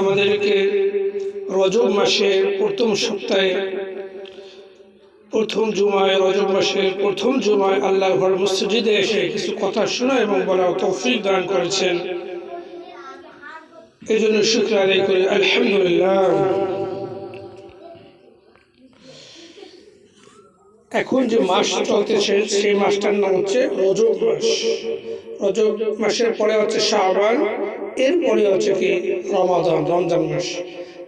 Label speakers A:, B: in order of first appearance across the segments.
A: আমাদেরকে রজব মাসে প্রথম সপ্তাহে, প্রথম জুমায়, রজব মাসের প্রথম জুমায় আল্লাহ ঘর মসজিদে এসে কিছু কথা শোনা এবং বলার তৌফিক দান করেছেন। এই জন্য শুক্র আদায় করি, আলহামদুলিল্লাহ। এখন যে মাস চলতেছে, সেই মাসটার নাম হচ্ছে রজব মাস। রজব মাসের পরে হচ্ছে শাহবান এরপরে হচ্ছে কি রমাদান, রমজান মাস।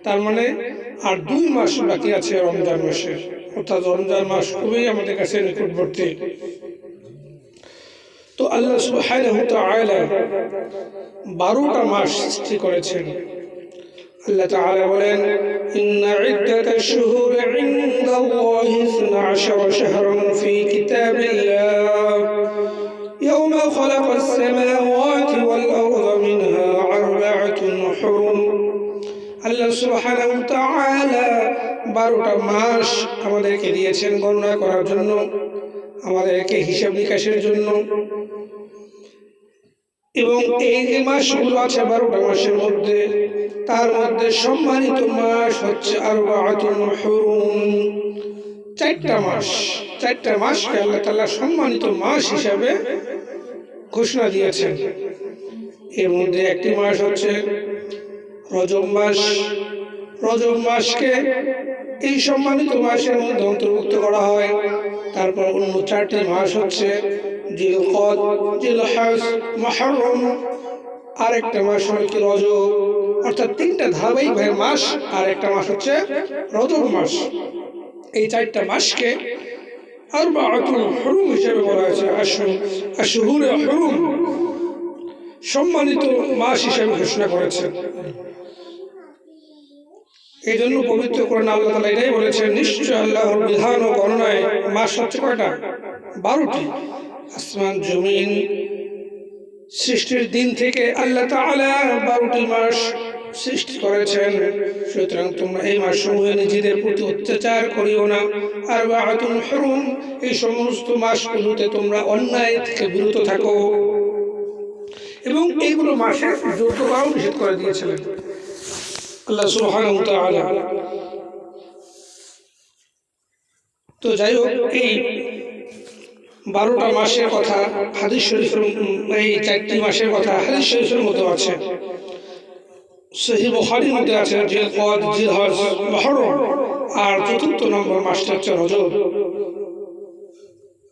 A: তার মানে আর দুই মাস বাকি আছে রমজান মাসের অর্থাৎ রমজান মাস খুবই আমাদের কাছে নিকটবর্তী। তো আল্লাহ সুবহানাহু তাআলা বারোটা মাস সৃষ্টি করেছেন। আল্লাহ তাআলা বলেন, ইন্না ইদ্দাতাশ শুহুরি ইনদাল্লাহি 12 শাহরান ফি কিতাবিল্লাহ। يوم خلق السماوات والأرض منها أربعة حرم আল্লাহ সুবহানাহু ওয়া তাআলা বারোটা মাস আমাদেরকে দিয়েছেন গণনা করার জন্য আমাদেরকে হিসাব নিকাশের জন্য এবং এই যে মাসগুলো আছে বারোটা মাসের মধ্যে তার মধ্যে সম্মানিত মাস হচ্ছে আরবাআতুন হুরুম চারটা মাস চারটা মাসকে আল্লাহ তাআলা সম্মানিত মাস হিসাবে ঘোষণা দিয়েছেন। এর মধ্যে একটি মাস হচ্ছে রজম মাস। রজম মাসকে এই সম্মানিত মাসের মধ্যে অন্তর্ভুক্ত করা হয়। তারপর অন্য চারটি মাস হচ্ছে আরেকটা মাস হল কি রজব। অর্থাৎ তিনটা ধারাবাহিক মাস আর একটা মাস হচ্ছে রজব মাস। এই চারটা মাসকে আরবাআতুল সম্মানিত মাস হিসেবে ঘোষণা করেছে এই জন্য পবিত্র করেন আল্লাহ তালা এটাই বলেছেন, নিশ্চয় আল্লাহর বিধান ও গণনায় মাস হচ্ছে কয়টা? বারোটি। আসমান, জমিন, সৃষ্টির দিন থেকে আল্লাহ তাআলা বারোটি মাস সৃষ্টি করেছেন। সুতরাং তোমরা এই মাস সমূহে নিজেদের প্রতি অত্যাচার করিও না। আর বাহাতুন হরুম, এই সমস্ত মাসগুলোতে তোমরা অন্যায় থেকে বিরত থাকো। এবং এইগুলো মাসে যৌথ নিষেধ করে দিয়েছিলেন। আল্লাহ ওয়া তো যাই হোক, এই বারোটা মাসের কথা হাদিস শরীফের এই চারটি মাসের কথা হাদিস শরীফের মতো আছে। বুখারীর মধ্যে আছে জিলহজ মুহররম আর চতুর্থ নম্বর মাসটা হচ্ছে রজব।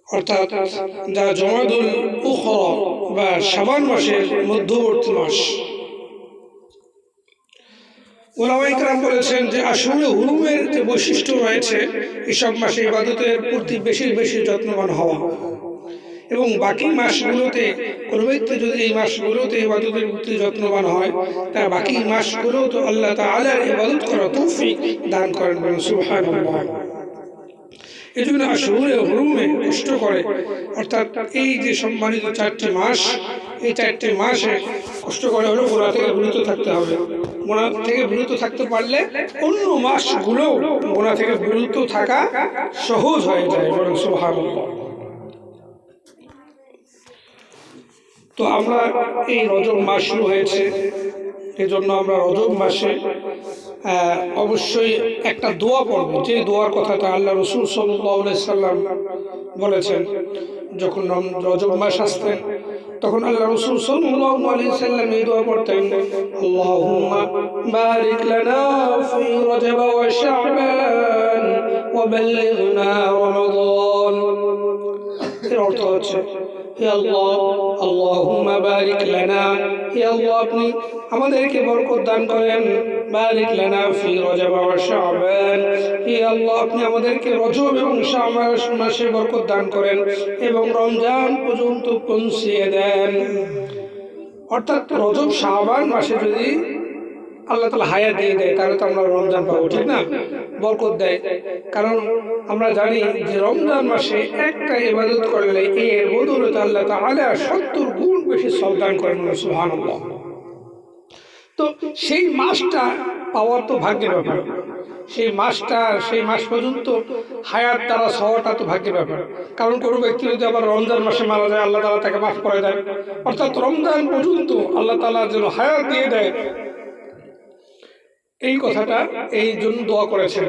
A: অর্থাৎ যা জমাদুল উখরা বা শাবান মাসের মধ্যবর্তী মাস। ওলামাইকরাম বলেছেন যে আসলে হুরুমের যে বৈশিষ্ট্য রয়েছে, এসব মাসে ইবাদতের প্রতি বেশি বেশি যত্নবান হওয়া। এবং বাকি মাসগুলোতে কোনো যদি এই মাসগুলোতে ইবাদতের প্রতি যত্নবান হয় তা বাকি মাসগুলো তো আল্লাহ তাআলার ইবাদত করা তৌফিক দান করেন বলেন, সুবহানাল্লাহ। এই জন্য আসলে হরুমে কষ্ট করে, অর্থাৎ এই যে সম্মানিত চারটি মাস, এই চারটি মাসে কষ্ট করে হলেও গোড়া থেকে বিরত থাকতে হবে। গোড়া থেকে বিরত থাকতে পারলে অন্য মাসগুলো গোড়া থেকে বিরত থাকা সহজ হয়ে যায় বরং সোহান তো আমরা এই রজব মাস শুরু হয়েছে। এজন্য আমরা রজব মাসে অবশ্যই একটা দোয়া পড়ব। যে দোয়ার কথাটা আল্লাহ রসুল সাল্লাম বলেছেন, যখন রজব মাস আসতেন তখন আল্লাহ রসুল সাল্লাল্লাহু আলাইহি সাল্লাম এই দোয়া পড়তেন এর অর্থ হচ্ছে হে আল্লাহ, আল্লাহুম্মা বারিক লানা। হে আল্লাহ, আপনি আমাদেরকে বরকত দান করেন। বারিক লানা ফি রজব ওয়া শাবান। হে আল্লাহ, আপনি আমাদেরকে রজব এবং শাবান মাসে বরকত দান করেন এবং রমজান পর্যন্ত পৌঁছিয়ে দেন। অর্থাৎ রজব শাবান মাসে যদি আল্লাহ তালা হায়াত দিয়ে দেয়, তাহলে তো আমরা রমজান পাবো, ঠিক না? বরকত দেয়। কারণ আমরা জানি যে রমজান মাসে একটা ইবাদত করলে এর বদৌলতে আল্লাহ তাআলা সত্তর গুণ বেশি সন্তান করেন সুবহানাল্লাহ। তো সেই মাসটা পাওয়ার তো ভাগ্যের ব্যাপার। সেই মাসটা, সেই মাস পর্যন্ত হায়াত তারা হওয়াটা তো ভাগ্যের ব্যাপার। কারণ কোনো ব্যক্তি যদি আবার রমজান মাসে মারা যায়, আল্লাহ তালা তাকে মাফ করে দেয়। অর্থাৎ রমজান পর্যন্ত আল্লাহ তালা যেন হায়াত দিয়ে দেয় এই কথাটা এই জন্য দোয়া করেছেন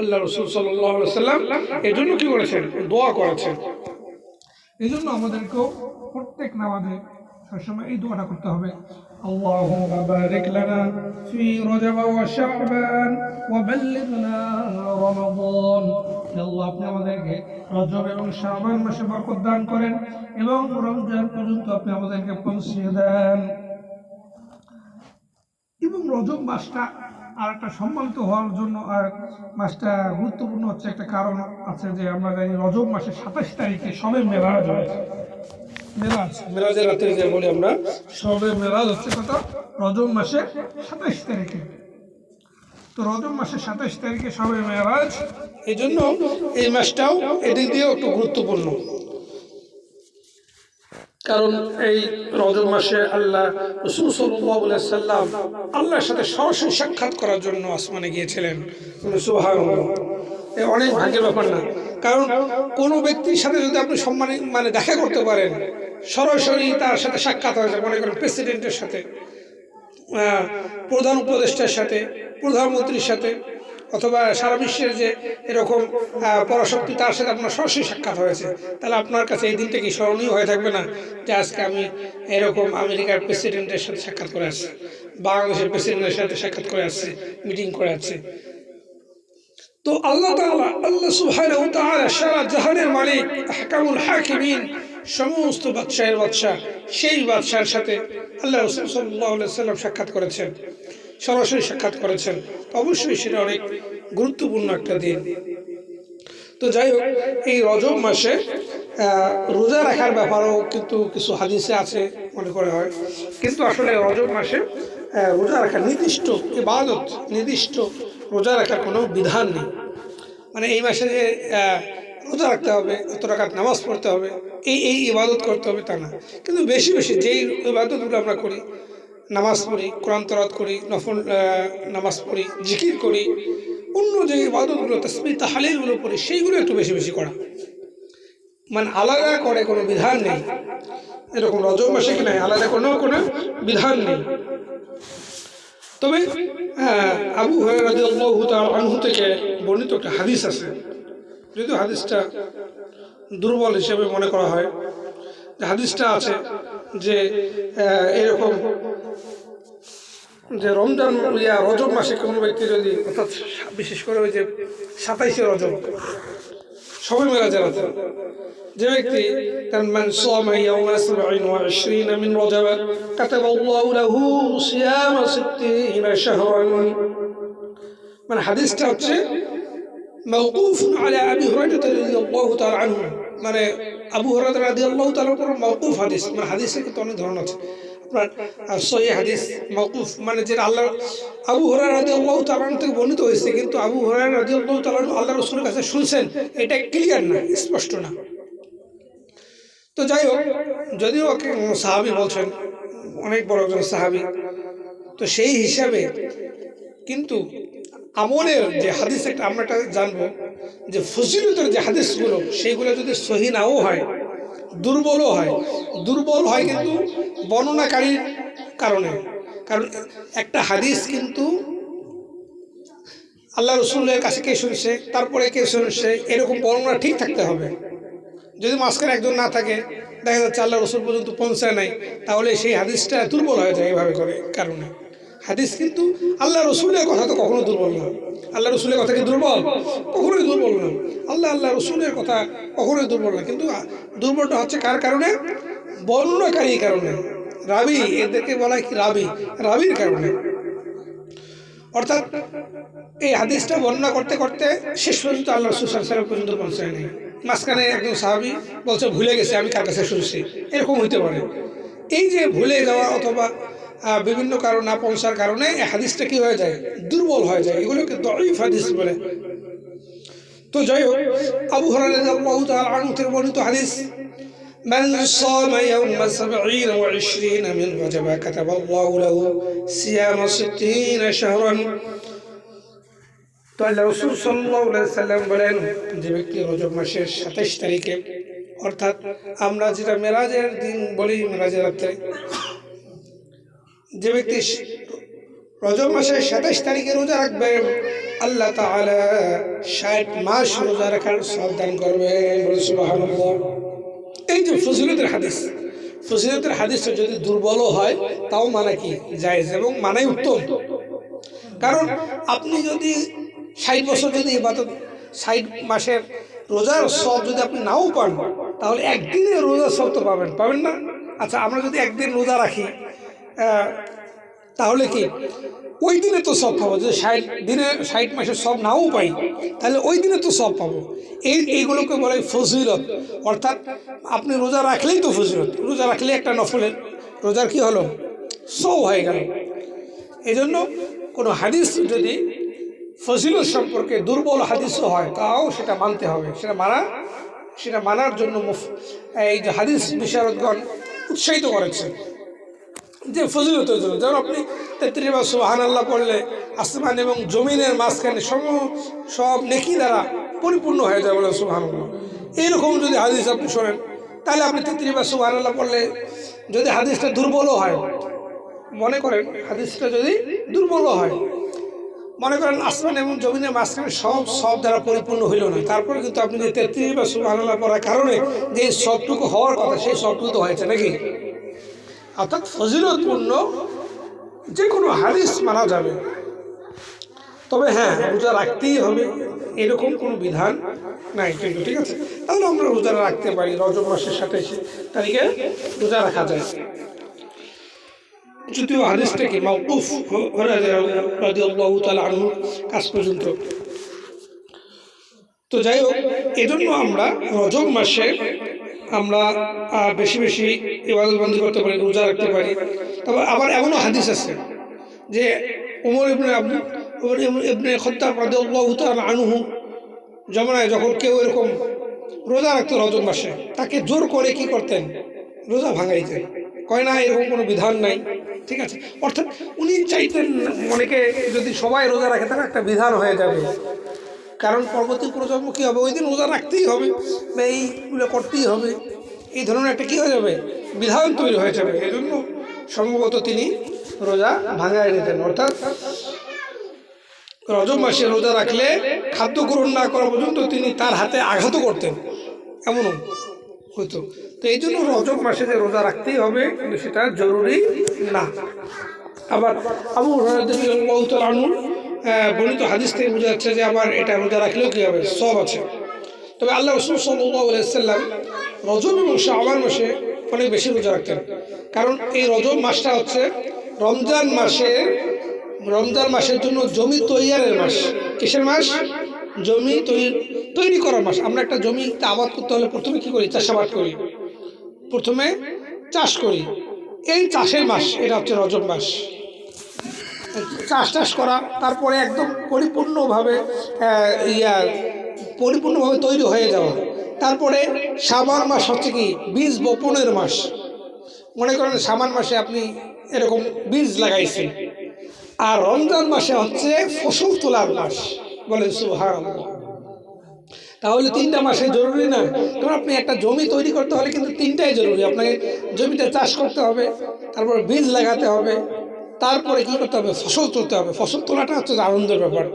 A: আল্লাহ রসুল সাল্লাম এই জন্য কি করেছেন দোয়া করেছেন এই জন্য আমাদেরকেও প্রত্যেক নামাজে সবসময় এই দোয়াটা করতে হবে اللهم بارك لنا في رجب وشعبان وبلغنا رمضان আল্লাহ আপনি আমাদেরকে রজব এবং শাবান মাসে বরকত দান করেন এবং রমজান পর্যন্ত আপনি আমাদেরকে পৌঁছিয়ে দেন এবং রজব মাসটা আর একটা সম্মানিত হওয়ার জন্য আর মাসটা গুরুত্বপূর্ণ হচ্ছে একটা কারণ আছে যে আমরা জানি রজব মাসের সাতাশ তারিখে সবে মেলাজ হয়েছে। মেরাজ মেরাজের রাতে যে বলি আমরা। সবে মেরাজ হচ্ছে কত রজব মাসে সাতাশ তারিখে। তো রজব মাসের সাতাশ তারিখে সবে মেরাজ এই জন্য এই মাসটাও এদিক দিয়েও একটু গুরুত্বপূর্ণ। কারণ এই রজব মাসে আল্লাহ রসুল সাল্লাম আল্লাহর সাথে সরাসরি সাক্ষাৎ করার জন্য আসমানে গিয়েছিলেন। অনেক ভাগ্যের ব্যাপার না। কারণ কোনো ব্যক্তির সাথে যদি আপনি সম্মানে মানে দেখা করতে পারেন, সরাসরি তার সাথে সাক্ষাৎ হয়েছে মনে করেন প্রেসিডেন্টের সাথে প্রধান উপদেষ্টার সাথে, প্রধানমন্ত্রীর সাথে অথবা সারা বিশ্বের যে এরকম পরাশক্তি, তার সাথে আপনার সরাসরি সাক্ষাৎ হয়েছে। তাহলে আপনার কাছে এই দিনটা কি স্মরণীয় হয়ে থাকবে না যে আজকে আমি এরকম আমেরিকার প্রেসিডেন্টের সাথে সাক্ষাৎ করে আসছি, বাংলাদেশের প্রেসিডেন্টের সাথে সাক্ষাৎ করে আসছি, মিটিং করে আসছি? তো আল্লাহ তাআলা আল্লাহ তাআলা সারা জাহানের মালিক আহকামুল হাকিমিন, সমস্ত বাদশাহের বাদশাহ, সেই বাদশাহের সাথে আল্লাহ রাসূল আলাইহি সাল্লাম সাক্ষাৎ করেছেন। সরাসরি সাক্ষাৎ করেছেন। অবশ্যই সেটা অনেক গুরুত্বপূর্ণ একটা দিন। তো যাই হোক, এই রজব মাসে রোজা রাখার ব্যাপারেও কিন্তু কিছু হাদিসে আছে, মনে করা হয়। কিন্তু আসলে রজব মাসে রোজা রাখার নির্দিষ্ট, ইবাদত নির্দিষ্ট, রোজা রাখার কোনো বিধান নেই। মানে এই মাসে যে রোজা রাখতে হবে, এত টাকার নামাজ পড়তে হবে, এই এই ইবাদত করতে হবে তা না। কিন্তু বেশি বেশি যেই ইবাদতগুলো আমরা করি নামাজ পড়ি কোরআন তরাত করি নফল নামাজ পড়ি জিকির করি অন্য যে ইবাদতগুলো তসমি তাহালিলগুলো করি সেইগুলো একটু বেশি বেশি করা। মানে আলাদা করে কোনো বিধান নেই। এরকম রজব মাসে কি নাই? আলাদা কোনো কোনো বিধান নেই। তবে আহ, আবু আনহু থেকে বর্ণিত একটা হাদিস আছে। যদিও হাদিসটা দুর্বল হিসেবে মনে করা হয় হাদিসটা আছে যে এরকম যে রমজান ইয়া রজব মাসে কোনো ব্যক্তি যদি অর্থাৎ বিশেষ করে ওই যে সাতাইশে রজব সবাই মেলা জানাতে যে ব্যক্তি كان من صام يوم سبع وعشرين من رجب كتب الله له صيام ستين شهرا মানে হাদিসটা হচ্ছে موقوف على ابي هريره رضي الله تعالى عنه মানে আবু হরাইরা রাদিয়াল্লাহু তাআলার উপর মওকুফ হাদিস মানে হাদিসের কিন্তু অনেক ধরন আছে আপনার সহি হাদিস মওকুফ। মানে যেটা আল্লাহ আবু হরাইরা রাদিয়াল্লাহু তাআলা আনহু থেকে বর্ণিত হয়েছে, কিন্তু আবু হরাইরা রাদিয়াল্লাহু তাআলা আনহু আল্লাহ রাসূলের কাছে শুনছেন, এটা ক্লিয়ার না, স্পষ্ট না। তো যাই হোক, যদিও সাহাবি বলছেন, অনেক বড় একজন সাহাবি, তো সেই হিসাবে কিন্তু আমলের যে হাদিস একটা আমরা জানব, যে ফজিলতের যে হাদিসগুলো, সেইগুলো যদি সহি নাও হয় দুর্বলও হয়। দুর্বল হয় কিন্তু বর্ণনাকারীর কারণে। কারণ একটা হাদিস কিন্তু আল্লাহ রসুলের কাছে কে শুনছে, তারপরে কে শুনছে, এরকম বর্ণনা ঠিক থাকতে হবে। যদি মাঝখানে একজন না থাকে, দেখা যাচ্ছে আল্লাহ রসুল পর্যন্ত পৌঁছায় নাই, তাহলে সেই হাদিসটা দুর্বল হয়ে যায় এভাবে করে কারণে। হাদিস কিন্তু আল্লাহ রসুলের কথা তো কখনো দুর্বল না। আল্লাহ রসুলের কথা কি দুর্বল? কখনোই দুর্বল না। আল্লাহ আল্লাহ রসুলের কথা কখনোই দুর্বল না। কিন্তু দুর্বলটা হচ্ছে কার কারণে? বর্ণনাকারীর কারণে। রাবি, এদেরকে বলা কি রাবি? রাবির কারণে। অর্থাৎ এই হাদিসটা বর্ণনা করতে করতে শেষ পর্যন্ত আল্লাহ রসুল পর্যন্ত পৌঁছায় নাই। মাঝখানে একজন সাহাবি বলছে, ভুলে গেছে, আমি কার কাছে শুনছি? এরকম হইতে পারে। এই যে ভুলে যাওয়া অথবা বিভিন্ন কারণ না পৌঁছার কারণে এই হাদিসটা কি হয়ে যায় দুর্বল হয়ে যায় এগুলোকে দরিফ হাদিস বলে তো যাই হোক আবু হরাহ থেকে বর্ণিত হাদিস من صام يوم سبعين وعشرين من رجب كتب الله له صيام ستين شهرا তো আল্লাহ রসুল সাল্লাহ সাল্লাম বলেন যে ব্যক্তি রজব মাসের সাতাইশ তারিখে অর্থাৎ আমরা যেটা মেরাজের দিন বলি মেরাজের রাত্রে যে ব্যক্তি রজব মাসের সাতাইশ তারিখে রোজা রাখবে, আল্লাহ তাআলা ষাট মাস রোজা রাখার সাবধান করবে। এই যে ফজিলতের হাদিস, ফজিলতের হাদিসটা যদি দুর্বলও হয়, তাও মানে কি? জায়েজ এবং মানাই উত্তম। কারণ আপনি যদি ষাট বছর যদি ইবাদত, ষাট মাসের রোজার সব যদি আপনি নাও পান, তাহলে একদিনে রোজার সব তো পাবেন। পাবেন না? আচ্ছা আমরা যদি একদিন রোজা রাখি তাহলে কি? ওই দিনে তো সব পাবো যদি ষাট দিনে ষাট মাসে সব নাও পাই, তাহলে ওই দিনে তো সব পাবো। এই এইগুলোকে বলে ফজিলত। অর্থাৎ আপনি রোজা রাখলেই তো ফজিলত। রোজা রাখলে একটা নফলের রোজার কি হলো? সব হয়ে গেল। এই জন্য কোনো হাদিস যদি ফজিলত সম্পর্কে দুর্বল হাদিসও হয়, তাও সেটা মানতে হবে। সেটা মানা, সেটা মানার জন্য এই যে হাদিস বিশারদগণ উৎসাহিত করেছে। যে ফজিলতের জন্য যেমন আপনি তেত্রিশ বার সুবাহান আল্লাহ পড়লে আসমান এবং জমিনের মাঝখানে সম, সব নেকি দ্বারা পরিপূর্ণ হয়ে যায় বলে সুবাহান আল্লাহ এইরকম যদি হাদিস আপনি শোনেন, তাহলে আপনি তেত্রিশ বার সুবাহান আল্লাহ পড়লে যদি হাদিসটা দুর্বলও হয়, মনে করেন হাদিসটা যদি দুর্বলও হয়, মনে করেন আসমান এবং জমিনের মাঝখানে সব সব দ্বারা পরিপূর্ণ হইল না, তারপরে কিন্তু আপনি যে তেত্রিশ বা সুবহানাল্লাহ পড়ার কারণে যে সবটুকু হওয়ার কথা, সেই সবটুকু তো হয়েছে নাকি? অর্থাৎ ফজিলতপূর্ণ যে কোনো হাদিস মানা যাবে। তবে হ্যাঁ রোজা রাখতেই হবে, এরকম কোনো বিধান নাই কিন্তু, ঠিক আছে? তাহলে আমরা রোজা রাখতে পারি, রজব মাসের সাতাইশে তারিখে রোজা রাখা যায়। যদিও হাদিসটা কি মাউকুফ রাদিয়াল্লাহু তাআলা আনহু কাজ পর্যন্ত। তো যাই হোক, এজন্য আমরা রজব মাসে আমরা বেশি বেশি ইবাদত বন্দি করতে পারি, রোজা রাখতে পারি। তবে আবার এমনও হাদিস আছে যে উমর ইবনে উমর ইবনে- খত্তাব রাদিয়াল্লাহু তাআলা আনহু জমানায় যখন কেউ এরকম রোজা রাখতো রজব মাসে, তাকে জোর করে কি করতেন? রোজা ভাঙাইতেন। কয় না, এরকম কোনো বিধান নাই, ঠিক আছে? অর্থাৎ উনি চাইতেন অনেকে যদি সবাই রোজা রাখে, তাহলে একটা বিধান হয়ে যাবে। কারণ পরবর্তী প্রজন্ম কী হবে? ওই দিন রোজা রাখতেই হবে, বা এইগুলো করতেই হবে। এই ধরনের একটা কী হয়ে যাবে? বিধান তৈরি হয়ে যাবে। এই জন্য সম্ভবত তিনি রোজা ভাঙায় নিতেন। অর্থাৎ রজব মাসে রোজা রাখলে খাদ্য গ্রহণ না করা পর্যন্ত তিনি তার হাতে আঘাতও করতেন। এমনও হতো। তো এই জন্য রজব মাসে যে রোজা রাখতেই হবে, সেটা জরুরি না। আবার আবু আনু বর্ণিত হাদিস থেকে বোঝা যাচ্ছে যে আবার এটা রোজা রাখলেও কী হবে? সব আছে। তবে আল্লাহ রসুল সাল্লাম রজব এবং শাহবান মাসে অনেক বেশি রোজা রাখতেন। কারণ এই রজব মাসটা হচ্ছে রমজান মাসে, রমজান মাসের জন্য জমি তৈয়ারের মাস। কিসের মাস? জমি তৈরি তৈরি করার মাস। আমরা একটা জমিতে আবাদ করতে হলে প্রথমে কী করি? চাষাবাদ করি। প্রথমে চাষ করি। এই চাষের মাস, এটা হচ্ছে রজব মাস। চাষ টাস করা, তারপরে একদম পরিপূর্ণভাবে ইয়া, পরিপূর্ণভাবে তৈরি হয়ে যাওয়া। তারপরে সাবান মাস হচ্ছে কি, বীজ বপনের মাস। মনে করেন সাবান মাসে আপনি এরকম বীজ লাগাইছেন। আর রমজান মাসে হচ্ছে ফসল তোলার মাস। বলেন সুহার তাহলে তিনটা মাসে জরুরি না? কারণ আপনি একটা জমি তৈরি করতে হলে কিন্তু তিনটাই জরুরি। আপনাকে জমিতে চাষ করতে হবে, তারপর বীজ লাগাতে হবে। তারপরে কী করতে হবে? ফসল তুলতে হবে। ফসল তোলাটা হচ্ছে আনন্দের ব্যাপার।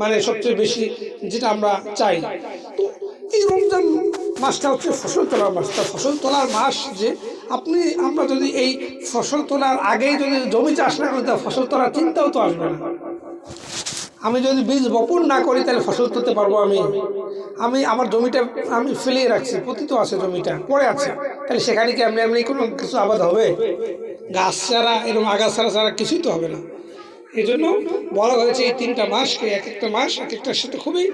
A: মানে সবচেয়ে বেশি যেটা আমরা চাই। তো এই রমজান মাসটা হচ্ছে ফসল তোলার মাস। তা ফসল তোলার মাস যে আপনি, আমরা যদি এই ফসল তোলার আগেই যদি জমি চাষ না করি, তা ফসল তোলার চিন্তাও তো আসবে না। আমি যদি বীজ বপন না করি, তাহলে ফসল তুলতে পারব আমি। আমি আমার জমিটা আমি ফেলিয়ে রাখছি। পতিত আছে জমিটা, পড়ে আছে। তাহলে সেখানে কি এমনি এমনি কোনো কিছু আবাদ হবে? গাছ ছাড়া এরকম আগাছাড়া ছাড়া কিছুই তো হবে না। এই জন্য বলা হয়েছে এই তিনটা মাসকে এক একটা মাস, এক একটার সাথে খুবই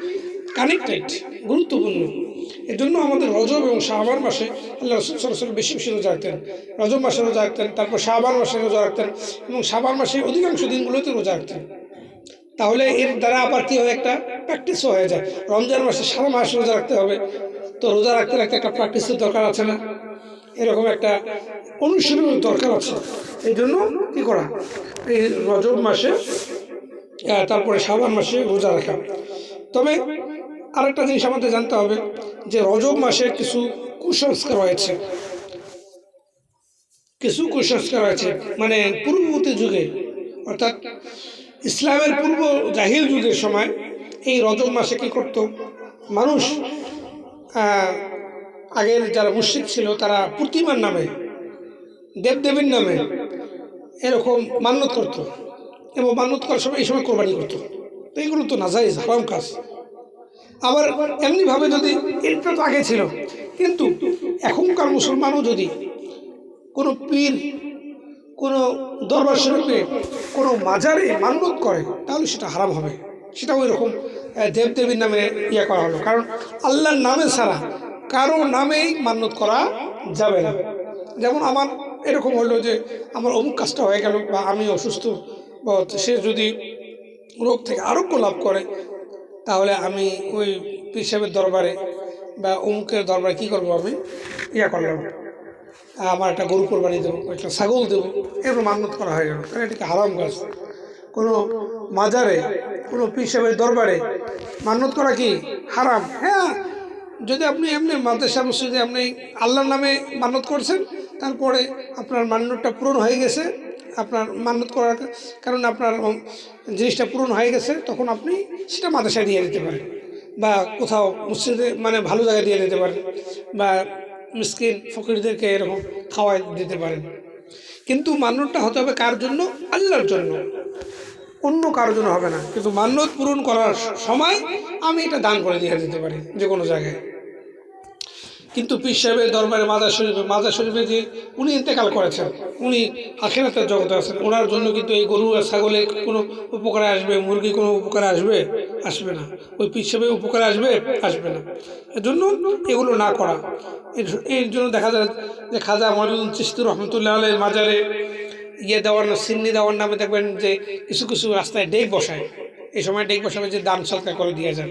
A: কানেক্টেড গুরুত্বপূর্ণ। এর জন্য আমাদের রজব এবং শাহবান মাসে আল্লাহ রসুল সরাসরি বেশি বেশি রোজা রাখতেন। রজব মাসে রোজা রাখতেন, তারপর শাহবান মাসে রোজা রাখতেন এবং শাহবান মাসে অধিকাংশ দিনগুলোতে রোজা রাখতেন। তাহলে এর দ্বারা আবার কি হয় একটা প্র্যাকটিসও হয়ে যায়। রমজান মাসে সারা মাস রোজা রাখতে হবে। তো রোজা রাখতে রাখতে একটা প্র্যাকটিসের দরকার আছে না? এরকম একটা অনুশীলনের দরকার আছে। এই জন্য কী করা? এই রজব মাসে তারপরে শ্রাবণ মাসে রোজা রাখা। তবে আরেকটা জিনিস আমাদের জানতে হবে, যে রজব মাসে কিছু কুসংস্কার রয়েছে। কিছু কুসংস্কার আছে মানে পূর্ববর্তী যুগে, অর্থাৎ ইসলামের পূর্ব জাহিল যুগের সময় এই রজব মাসে কী করত? মানুষ আগের যারা মুশ্রিক ছিল তারা প্রতিমার নামে, দেবদেবীর নামে এরকম মান্যত করত এবং মান্যত করার সময় এই সময় কোরবানি করত। তো এগুলো তো নাজাইজ হারাম কাজ। আবার এমনিভাবে যদি এটা তো আগে ছিল, কিন্তু এখনকার মুসলমানও যদি কোনো পীর, কোনো দরবার শরীফে কোনো মাজারে মান্যত করে, তাহলে সেটা হারাম হবে। সেটা ওই রকম দেবদেবীর নামে ইয়ে করা হলো। কারণ আল্লাহর নামে ছাড়া কারও নামেই মান্যত করা যাবে না। যেমন আমার এরকম হলো যে আমার অমুক কাজটা হয়ে গেল বা আমি অসুস্থ, বা সে যদি রোগ থেকে আরোগ্য লাভ করে, তাহলে আমি ওই পীর সাহেবের দরবারে বা অমুকের দরবারে কী করব আমি? ইয়া করলাম। আমার একটা গরু কোরবানি দেবো, একটা ছাগল দেবো, এরকম মান্যত করা হয়ে গেল। কারণ এটাকে হারাম কাজ। কোনো মাজারে, কোনো পীর দরবারে মান্যত করা কি? হারাম। হ্যাঁ যদি আপনি এমনি মাদ্রাসা মসজিদে আপনি আল্লাহর নামে মান্যত করছেন, তারপরে আপনার মান্যটা পূরণ হয়ে গেছে, আপনার মান্যত করার কারণে আপনার জিনিসটা পূরণ হয়ে গেছে, তখন আপনি সেটা মাদ্রাসায় নিয়ে যেতে পারেন বা কোথাও মসজিদে মানে ভালো জায়গায় দিয়ে যেতে পারেন বা মিসকিন ফকিরদেরকে এরকম খাওয়াই দিতে পারেন। কিন্তু মান্যটা হতে হবে কার জন্য? আল্লাহর জন্য। অন্য কারোর জন্য হবে না। কিন্তু মান্যত পূরণ করার সময় আমি এটা দান করে দিয়ে দিতে পারি, যে কোনো জায়গায়। কিন্তু পীর সাহেবের দরবারে মাদার শরীফে মাদার শরীফে যে উনি ইন্তেকাল করেছেন, উনি আখেরাতের জগতে আছেন, ওনার জন্য কিন্তু এই গরু আর ছাগলে কোনো উপকারে আসবে, মুরগি কোনো উপকারে আসবে? আসবে না। ওই পীর সাহেবের উপকারে আসবে? আসবে না। এর জন্য এগুলো না করা। এর- জন্য দেখা যায় যে খাজা মহিউদ্দিন চিস্তি রহমতুল্লাহ আলের মাজারে ইয়ে দেওয়ার সিন্নি দেওয়ার নামে দেখবেন যে কিছু কিছু রাস্তায় ডেক বসায়। এই সময় ডেক বসাবে যে দান সরকার করে দিয়ে যান।